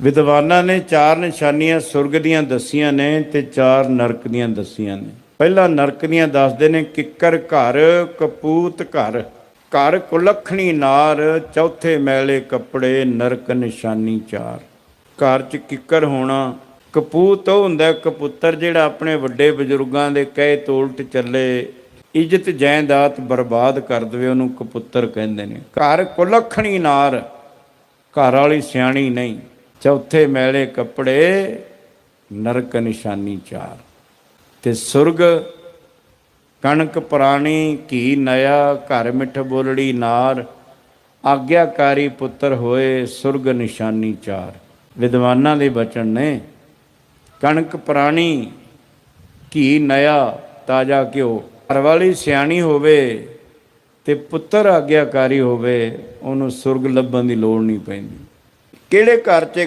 ਵਿਦਵਾਨਾਂ ਨੇ ਚਾਰ ਨਿਸ਼ਾਨੀਆਂ ਸੁਰਗ ਦੀਆਂ ਦੱਸੀਆਂ ਨੇ ਤੇ ਚਾਰ ਨਰਕ ਦੀਆਂ ਦੱਸੀਆਂ ਨੇ। ਪਹਿਲਾ ਨਰਕ ਦੀਆਂ ਦੱਸਦੇ ਨੇ ਕਿੱਕਰ ਘਰ, ਕਪੂਤ ਘਰ। ਘਰ ਕੁਲੱਖਣੀ ਨਾਰ, ਚੌਥੇ ਮੈਲੇ ਕੱਪੜੇ, ਨਰਕ ਨਿਸ਼ਾਨੀ ਚਾਰ। ਘਰ ਚ ਕਿੱਕਰ ਹੋਣਾ, ਕਪੂਤ ਉਹ ਹੁੰਦਾ, ਕਪੁੱਤਰ ਜਿਹੜਾ ਆਪਣੇ ਵੱਡੇ ਬਜ਼ੁਰਗਾਂ ਦੇ ਕਹੇ ਤੋਲਟ ਚੱਲੇ, ਇੱਜ਼ਤ ਜਾਇਦਾਦ ਬਰਬਾਦ ਕਰ ਦੇਵੇ ਉਹਨੂੰ ਕਪੁੱਤਰ ਕਹਿੰਦੇ ਨੇ। ਘਰ ਕੁਲੱਖਣੀ ਨਾਰ, ਘਰ ਵਾਲੀ ਸਿਆਣੀ ਨਹੀਂ। ਚੌਥੇ ਮੈਲੇ ਕੱਪੜੇ, ਨਰਕ ਨਿਸ਼ਾਨੀ ਚਾਰ। ਤੇ ਸੁਰਗ, ਕਣਕ ਪੁਰਾਣੀ, ਘੀ ਨਇਆ ਘਰ ਮਿੱਠ ਬੋਲੜੀ ਨਾਰ, ਆਗਿਆਕਾਰੀ ਪੁੱਤਰ ਹੋਏ ਸੁਰਗ ਨਿਸ਼ਾਨੀ ਚਾਰ। ਵਿਦਵਾਨਾਂ ਦੇ ਬਚਨ ਨੇ, ਕਣਕ ਪੁਰਾਣੀ, ਘੀ ਨਇਆ ਤਾਜ਼ਾ ਘਿਓ। ਘਰ ਵਾਲੀ ਸਿਆਣੀ ਹੋਵੇ ਤੇ ਪੁੱਤਰ ਆਗਿਆਕਾਰੀ ਹੋਵੇ, ਉਹਨੂੰ ਸੁਰਗ ਲੱਭਣ ਦੀ ਲੋੜ ਨਹੀਂ ਪੈਂਦੀ। ਕਿਹੜੇ ਘਰ 'ਚ